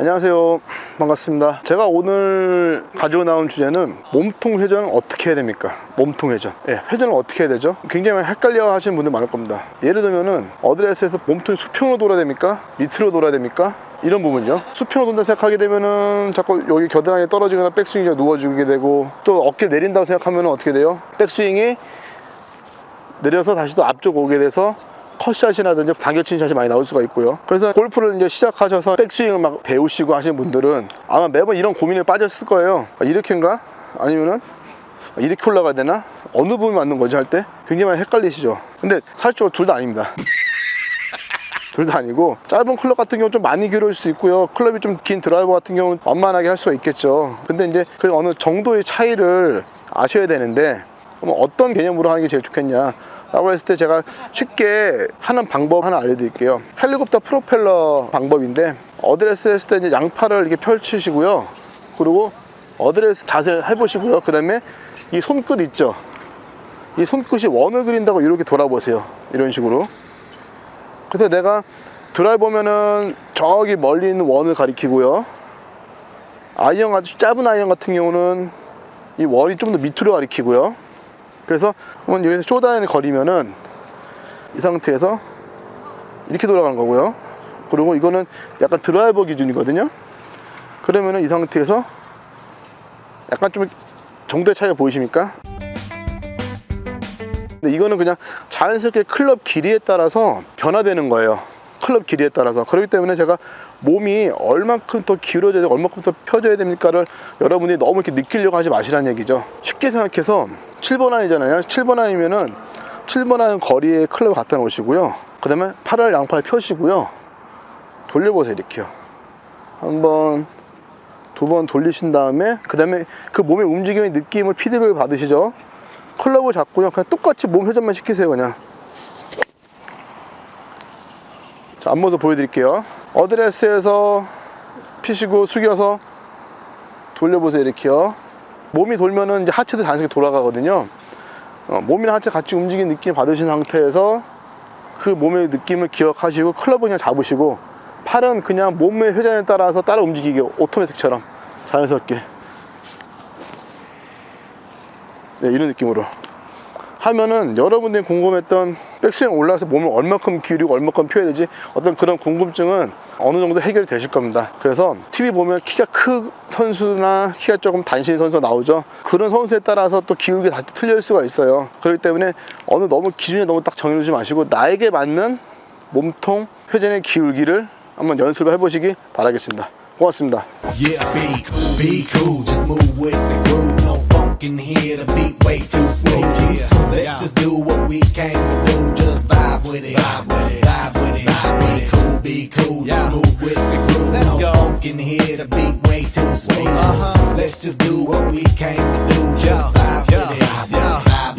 안녕하세요. 반갑습니다. 제가 오늘 가지고 나온 주제는 몸통 회전은 어떻게 해야 됩니까? 몸통 회전. 예, 회전을 어떻게 해야 되죠? 굉장히 헷갈려 하시는 분들 많을 겁니다. 예를 들면은 어드레스에서 몸통이 수평으로 돌아야 됩니까? 밑으로 돌아야 됩니까? 이런 부분이요. 수평으로 돈다 생각하게 되면은 자꾸 여기 겨드랑이 떨어지거나 백스윙이 누워지게 되고 또 어깨를 내린다고 생각하면 어떻게 돼요? 백스윙이 내려서 다시 또 앞쪽 오게 돼서 컷샷이라든지 당겨친 샷이 많이 나올 수가 있고요. 그래서 골프를 이제 시작하셔서 백스윙을 막 배우시고 하시는 분들은 아마 매번 이런 고민에 빠졌을 거예요. 아, 이렇게인가? 아니면은 이렇게 올라가야 되나? 어느 부분이 맞는 거지 할 때 굉장히 많이 헷갈리시죠. 근데 사실적으로 둘다 아닙니다. 둘 다 아니고 짧은 클럽 같은 경우 좀 많이 길어질 수 있고요 클럽이 좀 긴 드라이버 같은 경우는 완만하게 할 수가 있겠죠 근데 이제 그 어느 정도의 차이를 아셔야 되는데 어떤 개념으로 하는 게 제일 좋겠냐 라고 했을 때 제가 쉽게 하는 방법 하나 알려드릴게요. 헬리콥터 프로펠러 방법인데 어드레스 했을 때 이제 양팔을 이렇게 펼치시고요. 그리고 어드레스 자세를 해보시고요. 그 다음에 이 손끝 있죠? 이 손끝이 원을 그린다고 이렇게 돌아보세요. 이런 식으로. 근데 내가 드라이버면은 저기 멀리 있는 원을 가리키고요. 아이언 아주 짧은 아이언 같은 경우는 이 원이 좀 더 밑으로 가리키고요. 그래서 그러면 여기서 쇼다인을 거리면은 이 상태에서 이렇게 돌아가는 거고요. 그리고 이거는 약간 드라이버 기준이거든요. 그러면은 이 상태에서 약간 좀 정도의 차이가 보이십니까? 근데 이거는 그냥 자연스럽게 클럽 길이에 따라서 변화되는 거예요. 클럽 길이에 따라서. 그렇기 때문에 제가 몸이 얼만큼 더 길어져야 되고 얼만큼 더 펴져야 됩니까를 여러분들이 너무 이렇게 느끼려고 하지 마시라는 얘기죠. 쉽게 생각해서 7번 아이잖아요. 7번 아이면은 7번 아이 거리에 클럽을 갖다 놓으시고요. 그 다음에 팔을 양팔 펴시고요. 돌려보세요. 이렇게요. 한번 두 번 돌리신 다음에 그 다음에 그 몸의 움직임의 느낌을 피드백을 받으시죠. 클럽을 잡고요. 그냥 똑같이 몸 회전만 시키세요, 그냥. 자, 앞모습 보여드릴게요. 어드레스에서 피시고 숙여서 돌려보세요, 이렇게요. 몸이 돌면은 이제 하체도 자연스럽게 돌아가거든요. 어, 몸이랑 하체 같이 움직이는 느낌 받으신 상태에서 그 몸의 느낌을 기억하시고 클럽은 그냥 잡으시고 팔은 그냥 몸의 회전에 따라서 따라 움직이게 오토매틱처럼 자연스럽게 네, 이런 느낌으로 하면은 여러분들이 궁금했던 백스윙 올라와서 몸을 얼마큼 기울이고 얼마큼 펴야 되지 어떤 그런 궁금증은 어느 정도 해결이 되실 겁니다. 그래서 TV 보면 키가 큰 선수나 키가 조금 단신 선수가 나오죠. 그런 선수에 따라서 또 기울기 다시 틀릴 수가 있어요. 그렇기 때문에 어느 너무 기준에 너무 딱 정해놓지 마시고 나에게 맞는 몸통 회전의 기울기를 한번 연습을 해보시기 바라겠습니다. 고맙습니다. Yeah, be cool, be cool, with it, vibe with it, vibe with it. Vibe with it. Be cool, be cool, yeah. just move with the groove. Let's no go. The beat way too. Uh-huh. Let's just do what we came to do. Just vibe yeah. with it, vibe yeah. with it.